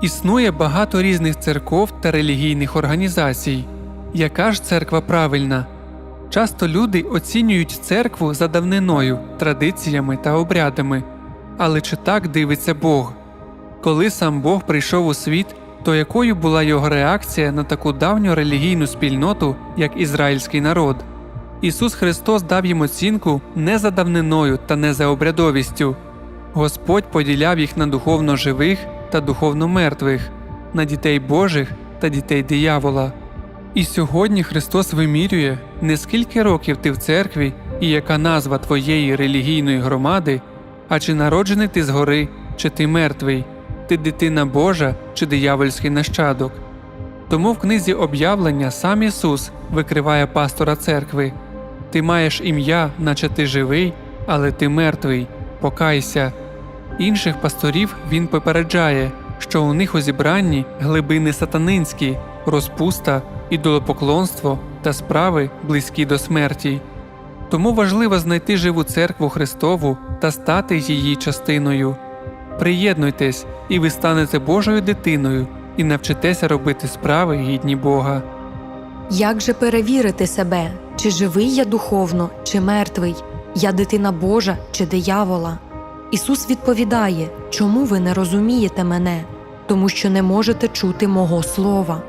Існує багато різних церков та релігійних організацій. Яка ж церква правильна? Часто люди оцінюють церкву за давниною, традиціями та обрядами. Але чи так дивиться Бог? Коли сам Бог прийшов у світ, то якою була його реакція на таку давню релігійну спільноту, як ізраїльський народ? Ісус Христос дав їм оцінку не за давниною та не за обрядовістю. Господь поділяв їх на духовно живих та духовно мертвих, на дітей Божих та дітей диявола. І сьогодні Христос вимірює, не скільки років ти в церкві і яка назва твоєї релігійної громади, а чи народжений ти згори, чи ти мертвий, ти дитина Божа чи диявольський нащадок. Тому в книзі об'явлення сам Ісус викриває пастора церкви Ти маєш ім'я, наче ти живий, але ти мертвий, покайся. Інших пасторів він попереджає, що у них у зібранні глибини сатанинські, розпуста, ідолопоклонство та справи близькі до смерті. Тому важливо знайти живу церкву Христову та стати її частиною. Приєднуйтесь, і ви станете Божою дитиною і навчитеся робити справи гідні Бога. Як же перевірити себе, чи живий я духовно, чи мертвий, я дитина Божа чи диявола? Ісус відповідає, чому ви не розумієте мене, тому що не можете чути мого слова.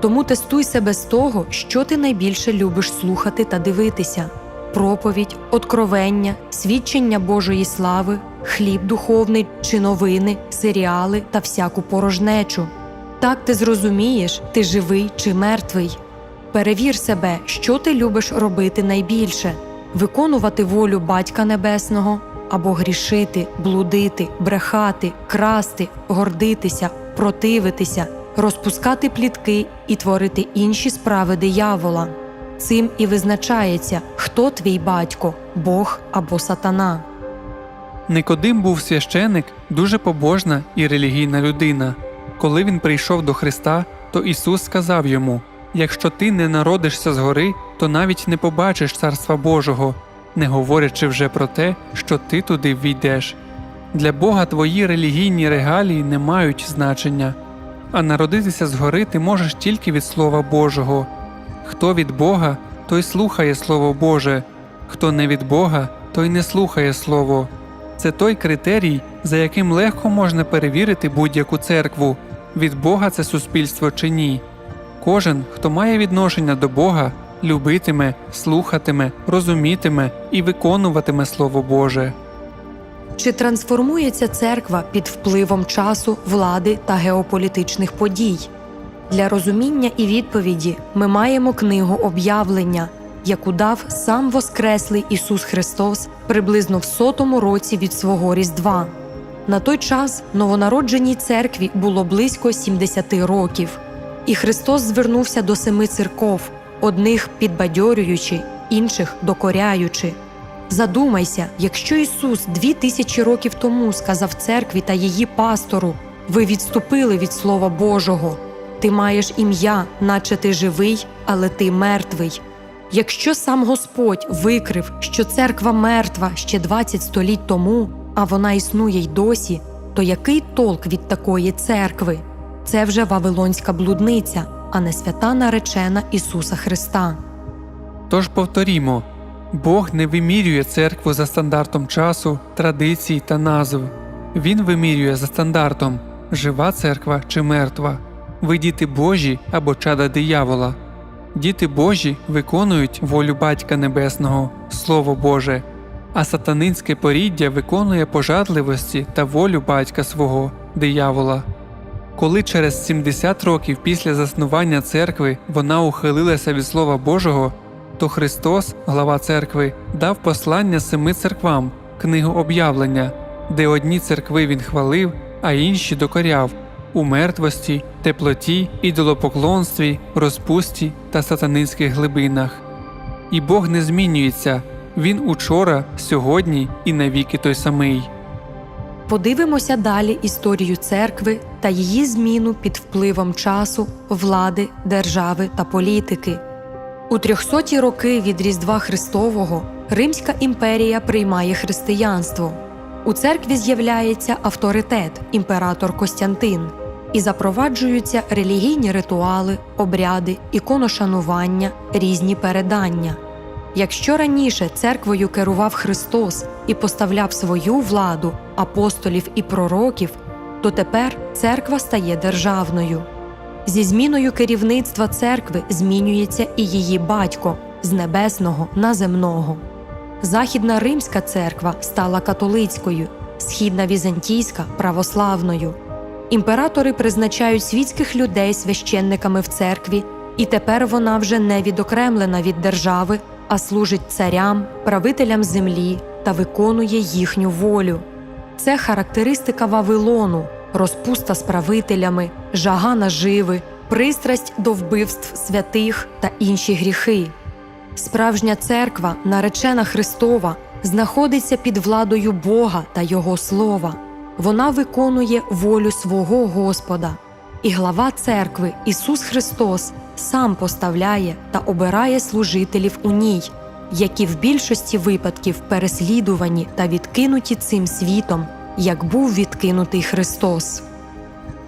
Тому тестуй себе з того, що ти найбільше любиш слухати та дивитися: проповідь, откровення, свідчення Божої слави, хліб духовний чи новини, серіали та всяку порожнечу. Так ти зрозумієш, ти живий чи мертвий. Перевір себе, що ти любиш робити найбільше виконувати волю Батька Небесного або грішити, блудити, брехати, красти, гордитися, противитися, розпускати плітки і творити інші справи диявола. Цим і визначається, хто твій батько, Бог або сатана. Никодим був священик, дуже побожна і релігійна людина. Коли він прийшов до Христа, то Ісус сказав йому: Якщо ти не народишся згори, то навіть не побачиш Царства Божого, не говорячи вже про те, що ти туди війдеш. Для Бога твої релігійні регалії не мають значення, а народитися згори ти можеш тільки від Слова Божого. Хто від Бога, той слухає Слово Боже, хто не від Бога, той не слухає Слово. Це той критерій, за яким легко можна перевірити будь-яку церкву, від Бога це суспільство чи ні. Кожен, хто має відношення до Бога, любитиме, слухатиме, розумітиме і виконуватиме Слово Боже. Чи трансформується церква під впливом часу, влади та геополітичних подій? Для розуміння і відповіді ми маємо книгу об'явлення, яку дав сам Воскреслий Ісус Христос приблизно в сотому році від свого Різдва. На той час новонародженій церкві було близько 70 років, і Христос звернувся до семи церков, одних підбадьорюючи, інших докоряючи. Задумайся, якщо Ісус дві тисячі років тому сказав церкві та її пастору: ви відступили від Слова Божого, ти маєш ім'я, наче ти живий, але ти мертвий. Якщо сам Господь викрив, що церква мертва ще 20 століть тому, а вона існує й досі, то який толк від такої церкви? Це вже Вавилонська блудниця, а не свята наречена Ісуса Христа. Тож повторімо: Бог не вимірює церкву за стандартом часу, традицій та назв. Він вимірює за стандартом жива церква чи мертва, ви діти Божі або чада диявола. Діти Божі виконують волю Батька Небесного, Слово Боже, а сатанинське поріддя виконує пожадливості та волю батька свого, диявола. Коли через 70 років після заснування церкви вона ухилилася від Слова Божого, то Христос, глава церкви, дав послання семи церквам, книгу об'явлення, де одні церкви він хвалив, а інші докоряв у мертвості, теплоті, ідолопоклонстві, розпусті та сатанинських глибинах. І Бог не змінюється Він учора, сьогодні і навіки той самий. Подивимося далі історію церкви та її зміну під впливом часу, влади, держави та політики. У 300-ті роки від Різдва Христового Римська імперія приймає християнство. У церкві з'являється авторитет імператор Костянтин. і запроваджуються релігійні ритуали, обряди, іконошанування, різні передання. Якщо раніше церквою керував Христос і поставляв свою владу апостолів і пророків, то тепер церква стає державною. Зі зміною керівництва церкви змінюється і її батько з небесного на земного. Західна Римська церква стала католицькою, східна візантійська православною. Імператори призначають світських людей священниками в церкві, і тепер вона вже не відокремлена від держави, а служить царям, правителям землі та виконує їхню волю. Це характеристика Вавилону, розпуста з правителями, жага наживи, пристрасть до вбивств святих та інші гріхи. Справжня церква, наречена Христова, знаходиться під владою Бога та Його Слова. Вона виконує волю свого Господа. І глава церкви Ісус Христос сам поставляє та обирає служителів у ній, які в більшості випадків переслідувані та відкинуті цим світом, як був відкинутий Христос.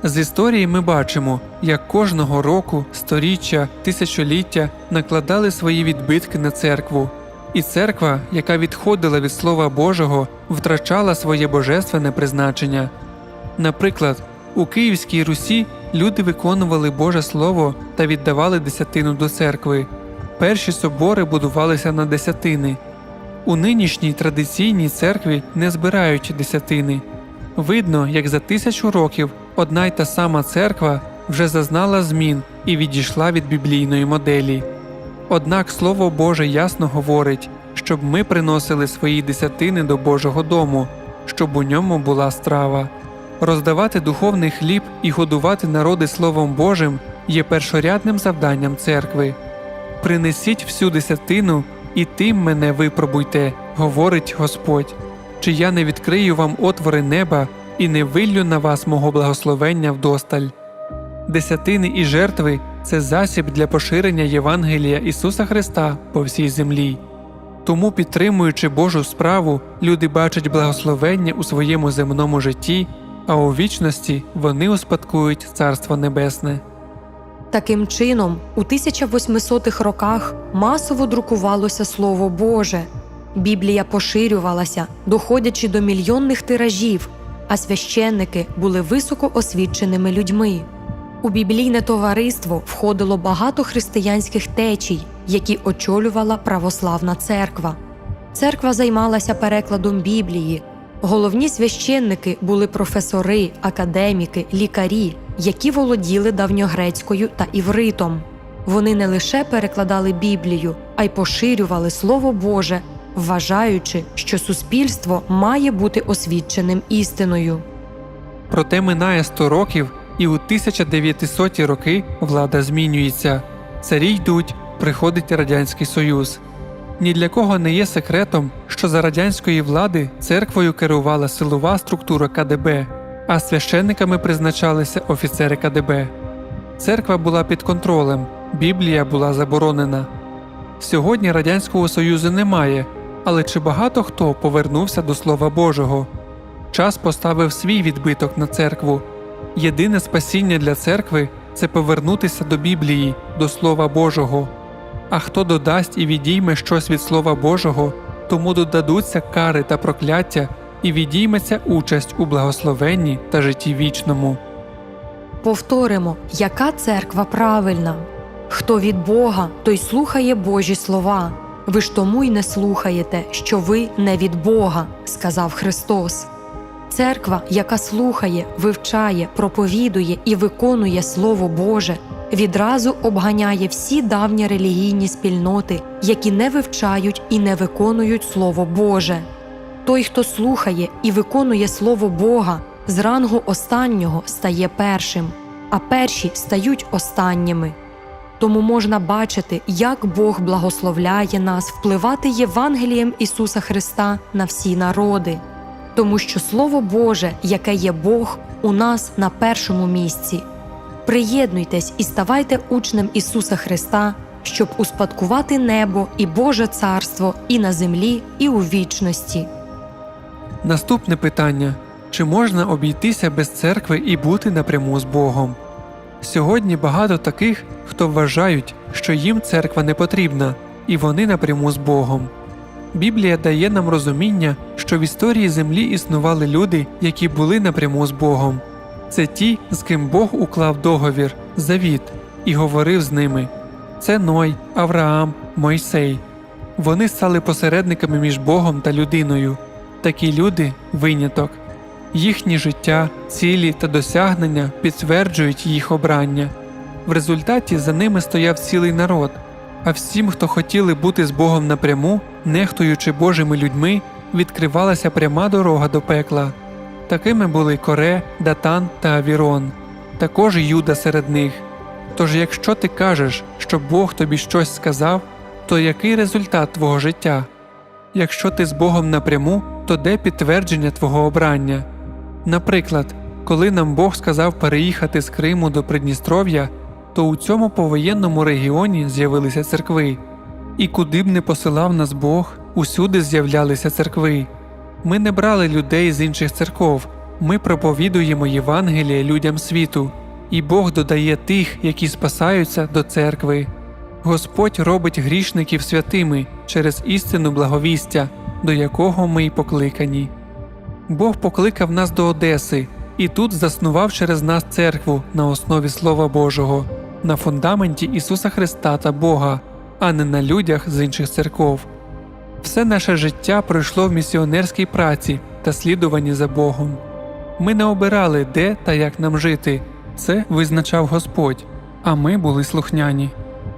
З історії ми бачимо, як кожного року, сторіччя, тисячоліття накладали свої відбитки на церкву, і церква, яка відходила від Слова Божого, втрачала своє божественне призначення. Наприклад, у Київській Русі люди виконували Боже Слово та віддавали десятину до церкви. Перші собори будувалися на десятини. У нинішній традиційній церкві не збирають десятини. Видно, як за тисячу років одна й та сама церква вже зазнала змін і відійшла від біблійної моделі. Однак Слово Боже ясно говорить, щоб ми приносили свої десятини до Божого дому, щоб у ньому була страва. Роздавати духовний хліб і годувати народи Словом Божим є першорядним завданням церкви. Принесіть всю десятину, і тим мене випробуйте, говорить Господь. Чи я не відкрию вам отвори неба і не виллю на вас мого благословення вдосталь. Десятини і жертви це засіб для поширення Євангелія Ісуса Христа по всій землі. Тому, підтримуючи Божу справу, люди бачать благословення у своєму земному житті, а у вічності вони успадкують Царство Небесне. Таким чином, у 1800-х роках масово друкувалося Слово Боже. Біблія поширювалася, доходячи до мільйонних тиражів, а священники були високо освіченими людьми. У біблійне товариство входило багато християнських течій, які очолювала православна церква. Церква займалася перекладом Біблії. Головні священники були професори, академіки, лікарі, які володіли давньогрецькою та івритом. Вони не лише перекладали Біблію, а й поширювали Слово Боже, вважаючи, що суспільство має бути освіченим істиною. Проте минає 100 років, і у 1900-ті роки влада змінюється. Царі йдуть, приходить Радянський Союз. Ні для кого не є секретом, що за радянської влади церквою керувала силова структура КДБ, а священниками призначалися офіцери КДБ. Церква була під контролем, Біблія була заборонена. Сьогодні Радянського Союзу немає, але чи багато хто повернувся до Слова Божого? Час поставив свій відбиток на церкву. Єдине спасіння для церкви це повернутися до Біблії, до Слова Божого. А хто додасть і відійме щось від Слова Божого, тому додадуться кари та прокляття, і відійметься участь у благословенні та житті вічному. Повторимо, яка церква правильна. Хто від Бога, той слухає Божі слова. Ви ж тому й не слухаєте, що ви не від Бога, сказав Христос. Церква, яка слухає, вивчає, проповідує і виконує Слово Боже, відразу обганяє всі давні релігійні спільноти, які не вивчають і не виконують Слово Боже. Той, хто слухає і виконує Слово Бога, з рангу останнього стає першим, а перші стають останніми. Тому можна бачити, як Бог благословляє нас впливати Євангелієм Ісуса Христа на всі народи, тому що Слово Боже, яке є Бог, у нас на першому місці. Приєднуйтесь і ставайте учнем Ісуса Христа, щоб успадкувати небо і Боже Царство і на землі, і у вічності. Наступне питання: Чи можна обійтися без церкви і бути напряму з Богом? Сьогодні багато таких, хто вважають, що їм церква не потрібна, і вони напряму з Богом. Біблія дає нам розуміння, що в історії землі існували люди, які були напряму з Богом. Це ті, з ким Бог уклав договір, завіт, і говорив з ними. Це Ной, Авраам, Мойсей. Вони стали посередниками між Богом та людиною. Такі люди виняток. Їхні життя, цілі та досягнення підтверджують їх обрання. В результаті за ними стояв цілий народ, а всім, хто хотіли бути з Богом напряму, нехтуючи Божими людьми, відкривалася пряма дорога до пекла. Такими були Коре, Датан та Авірон, також Юда серед них. Тож, якщо ти кажеш, що Бог тобі щось сказав, то який результат твого життя? Якщо ти з Богом напряму, то де підтвердження твого обрання? Наприклад, коли нам Бог сказав переїхати з Криму до Придністров'я, то у цьому повоєнному регіоні з'явилися церкви, і куди б не посилав нас Бог, усюди з'являлися церкви. Ми не брали людей з інших церков, ми проповідуємо Євангеліє людям світу, і Бог додає тих, які спасаються до церкви. Господь робить грішників святими через істину благовістя, до якого ми й покликані. Бог покликав нас до Одеси і тут заснував через нас церкву на основі Слова Божого, на фундаменті Ісуса Христа та Бога, а не на людях з інших церков. Все наше життя пройшло в місіонерській праці та слідуванні за Богом. Ми не обирали, де та як нам жити, це визначав Господь, а ми були слухняні.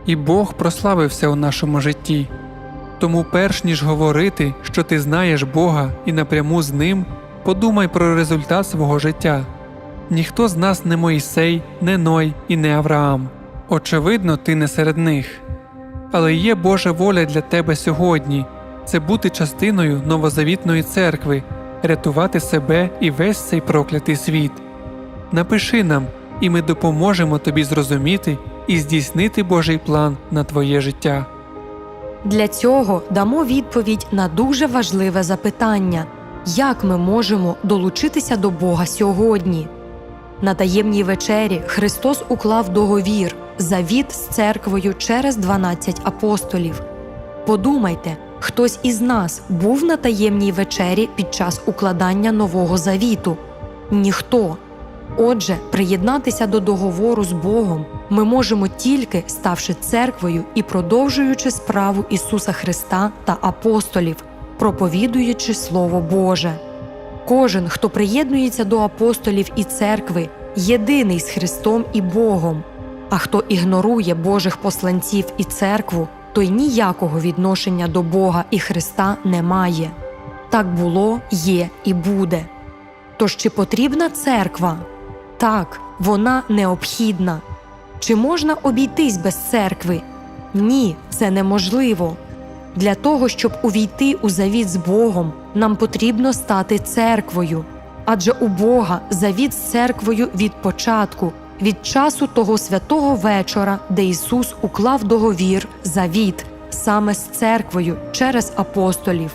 І Бог прославився у нашому житті. Тому, перш ніж говорити, що ти знаєш Бога і напряму з Ним, подумай про результат свого життя. Ніхто з нас не Моїсей, не Ной і не Авраам. Очевидно, ти не серед них. Але є Божа воля для тебе сьогодні це бути частиною новозавітної церкви, рятувати себе і весь цей проклятий світ. Напиши нам, і ми допоможемо тобі зрозуміти і здійснити Божий план на твоє життя. Для цього дамо відповідь на дуже важливе запитання: як ми можемо долучитися до Бога сьогодні? На таємній вечері Христос уклав договір, завіт з церквою через 12 апостолів. Подумайте, хтось із нас був на таємній вечері під час укладання нового завіту? Ніхто. Отже, приєднатися до договору з Богом ми можемо тільки ставши церквою і продовжуючи справу Ісуса Христа та апостолів, проповідуючи Слово Боже. Кожен, хто приєднується до апостолів і церкви, єдиний з Христом і Богом. А хто ігнорує Божих посланців і церкву, той ніякого відношення до Бога і Христа не має. Так було, є і буде. Тож чи потрібна церква? Так, вона необхідна. Чи можна обійтись без церкви? Ні, це неможливо. Для того, щоб увійти у завіт з Богом, нам потрібно стати церквою. Адже у Бога завіт з церквою від початку, від часу того святого вечора, де Ісус уклав договір, завіт саме з церквою через апостолів.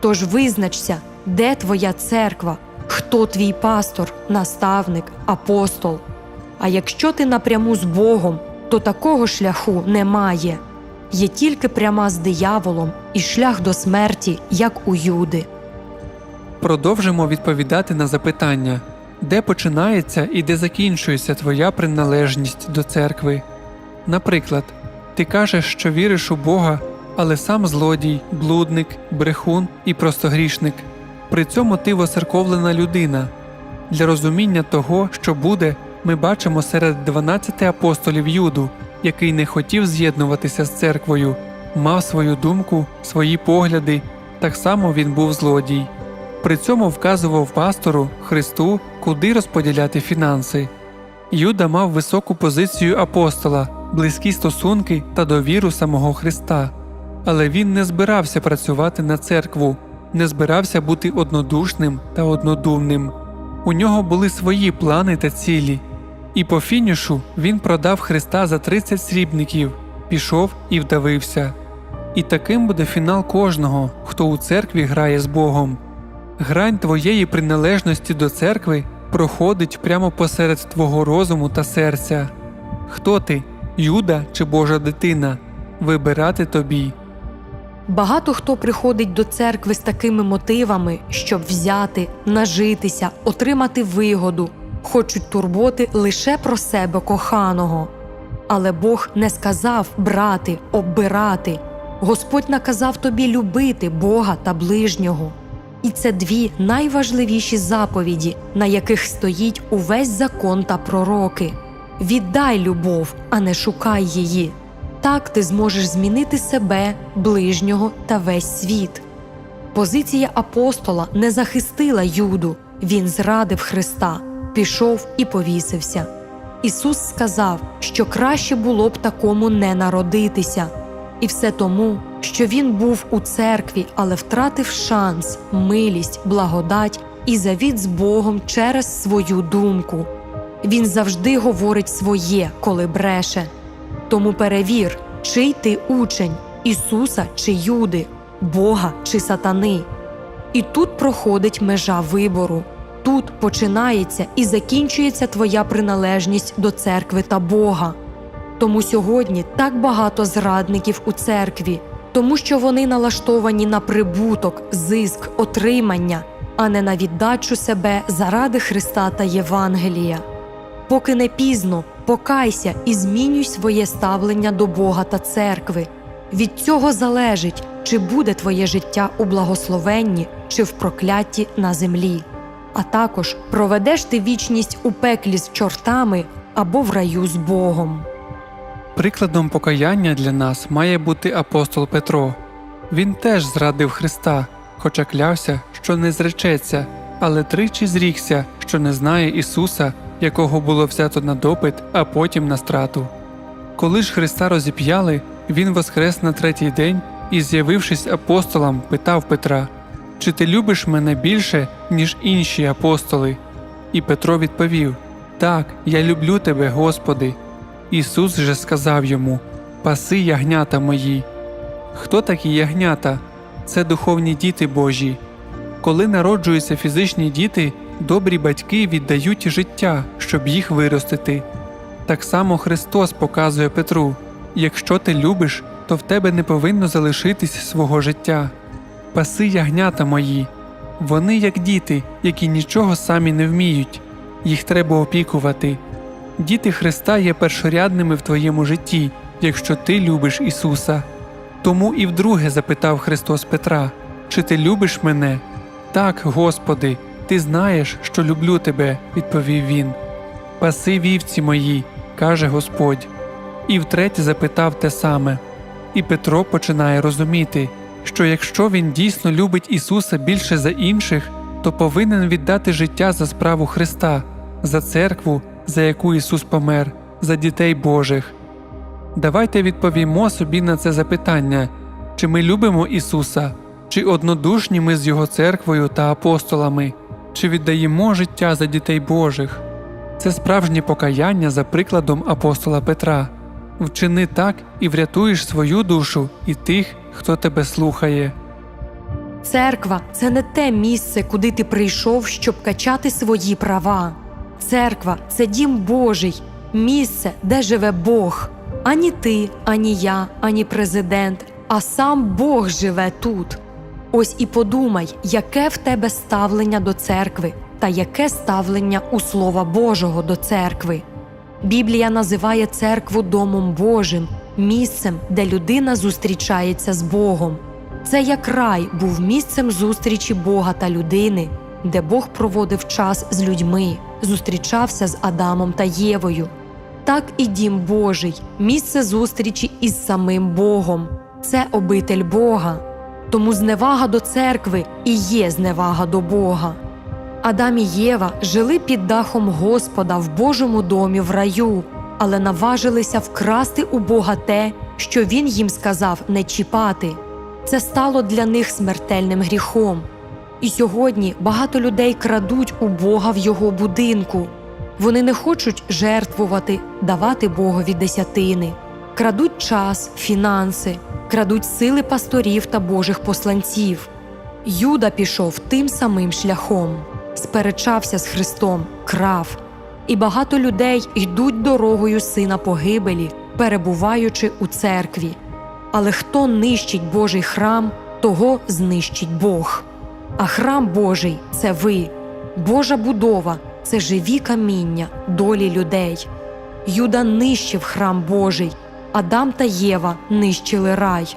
Тож визначся, де твоя церква, хто твій пастор, наставник, апостол. А якщо ти напряму з Богом, то такого шляху немає. Є тільки пряма з дияволом і шлях до смерті, як у Юди. Продовжимо відповідати на запитання, де починається і де закінчується твоя приналежність до церкви. Наприклад, ти кажеш, що віриш у Бога, але сам злодій, блудник, брехун і просто грішник. При цьому ти воцерковлена людина. Для розуміння того, що буде, ми бачимо серед 12 апостолів Юду, який не хотів з'єднуватися з церквою, мав свою думку, свої погляди, так само він був злодій. При цьому вказував пастору Христу, куди розподіляти фінанси. Юда мав високу позицію апостола, близькі стосунки та довіру самого Христа, але він не збирався працювати на церкву, не збирався бути однодушним та однодумним. У нього були свої плани та цілі, і по фінішу він продав Христа за 30 срібників, пішов і вдавився. І таким буде фінал кожного, хто у церкві грає з Богом. Грань твоєї приналежності до церкви проходить прямо посеред твого розуму та серця. Хто ти, Юда чи Божа дитина? Вибирати тобі. Багато хто приходить до церкви з такими мотивами, щоб взяти, нажитися, отримати вигоду, хочуть турботи лише про себе коханого. Але Бог не сказав брати, оббирати. Господь наказав тобі любити Бога та ближнього. І це дві найважливіші заповіді, на яких стоїть увесь закон та пророки. Віддай любов, а не шукай її. Так ти зможеш змінити себе, ближнього та весь світ. Позиція апостола не захистила Юду, він зрадив Христа, пішов і повісився. Ісус сказав, що краще було б такому не народитися, і все тому, що він був у церкві, але втратив шанс, милість, благодать і завіт з Богом через свою думку. Він завжди говорить своє, коли бреше. Тому перевір, чий ти учень Ісуса чи Юди, Бога чи сатани. І тут проходить межа вибору. Тут починається і закінчується твоя приналежність до церкви та Бога. Тому сьогодні так багато зрадників у церкві, тому що вони налаштовані на прибуток, зиск, отримання, а не на віддачу себе заради Христа та Євангелія. Поки не пізно, покайся і змінюй своє ставлення до Бога та церкви. Від цього залежить, чи буде твоє життя у благословенні, чи в проклятті на землі. А також проведеш ти вічність у пеклі з чортами або в раю з Богом. Прикладом покаяння для нас має бути апостол Петро. Він теж зрадив Христа, хоча клявся, що не зречеться, але тричі зрікся, що не знає Ісуса, якого було взято на допит, а потім на страту. Коли ж Христа розіп'яли, Він воскрес на третій день і, з'явившись апостолам, питав Петра: Чи ти любиш мене більше, ніж інші апостоли? І Петро відповів: Так, я люблю тебе, Господи. Ісус же сказав йому: Паси ягнята мої. Хто такі ягнята? Це духовні діти Божі. Коли народжуються фізичні діти, добрі батьки віддають життя, щоб їх виростити. Так само Христос показує Петру: якщо ти любиш, то в тебе не повинно залишитись свого життя. Паси ягнята мої. Вони як діти, які нічого самі не вміють, їх треба опікувати. Діти Христа є першорядними в твоєму житті, якщо ти любиш Ісуса. Тому і вдруге запитав Христос Петра: Чи ти любиш мене? Так, Господи, ти знаєш, що люблю тебе, відповів він. Паси вівці мої, каже Господь. І втретє запитав те саме. І Петро починає розуміти, що якщо він дійсно любить Ісуса більше за інших, то повинен віддати життя за справу Христа, за церкву, за яку Ісус помер, за дітей Божих. Давайте відповімо собі на це запитання чи ми любимо Ісуса, чи однодушні ми з Його церквою та апостолами, чи віддаємо життя за дітей Божих. Це справжнє покаяння за прикладом апостола Петра. Вчини так і врятуєш свою душу і тих, хто тебе слухає. Церква це не те місце, куди ти прийшов, щоб качати свої права. Церква це дім Божий, місце, де живе Бог. Ані ти, ані я, ані президент, а сам Бог живе тут. Ось і подумай, яке в тебе ставлення до церкви та яке ставлення у Слова Божого до церкви. Біблія називає церкву Домом Божим, місцем, де людина зустрічається з Богом. Це як рай був місцем зустрічі Бога та людини, де Бог проводив час з людьми, зустрічався з Адамом та Євою. Так і дім Божий, місце зустрічі із самим Богом. Це обитель Бога. Тому зневага до церкви і є зневага до Бога. Адам і Єва жили під дахом Господа в Божому домі в раю, але наважилися вкрасти у Бога те, що він їм сказав не чіпати. Це стало для них смертельним гріхом. І сьогодні багато людей крадуть у Бога в його будинку. Вони не хочуть жертвувати, давати Богові десятини, крадуть час, фінанси, крадуть сили пасторів та Божих посланців. Юда пішов тим самим шляхом, сперечався з Христом, крав, і багато людей йдуть дорогою сина погибелі, перебуваючи у церкві. Але хто нищить Божий храм, того знищить Бог. А храм Божий це ви, Божа будова це живі каміння долі людей. Юда нищив храм Божий, Адам та Єва нищили рай.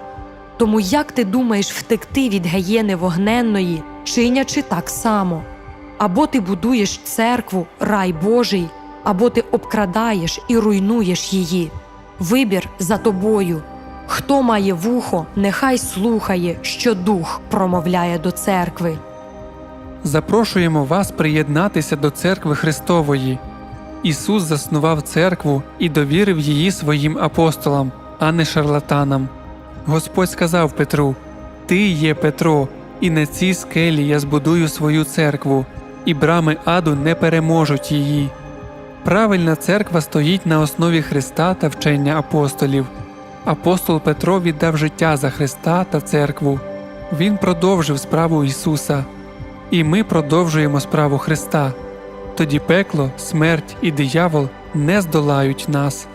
Тому як ти думаєш втекти від гієни вогненної, чинячи так само? Або ти будуєш церкву, рай Божий, або ти обкрадаєш і руйнуєш її. Вибір за тобою. Хто має вухо, нехай слухає, що дух промовляє до церкви. Запрошуємо вас приєднатися до церкви Христової. Ісус заснував церкву і довірив її своїм апостолам, а не шарлатанам. Господь сказав Петру: Ти є Петро, і на цій скелі я збудую свою церкву, і брами аду не переможуть її. Правильна церква стоїть на основі Христа та вчення апостолів. Апостол Петро віддав життя за Христа та церкву. Він продовжив справу Ісуса. І ми продовжуємо справу Христа. Тоді пекло, смерть і диявол не здолають нас.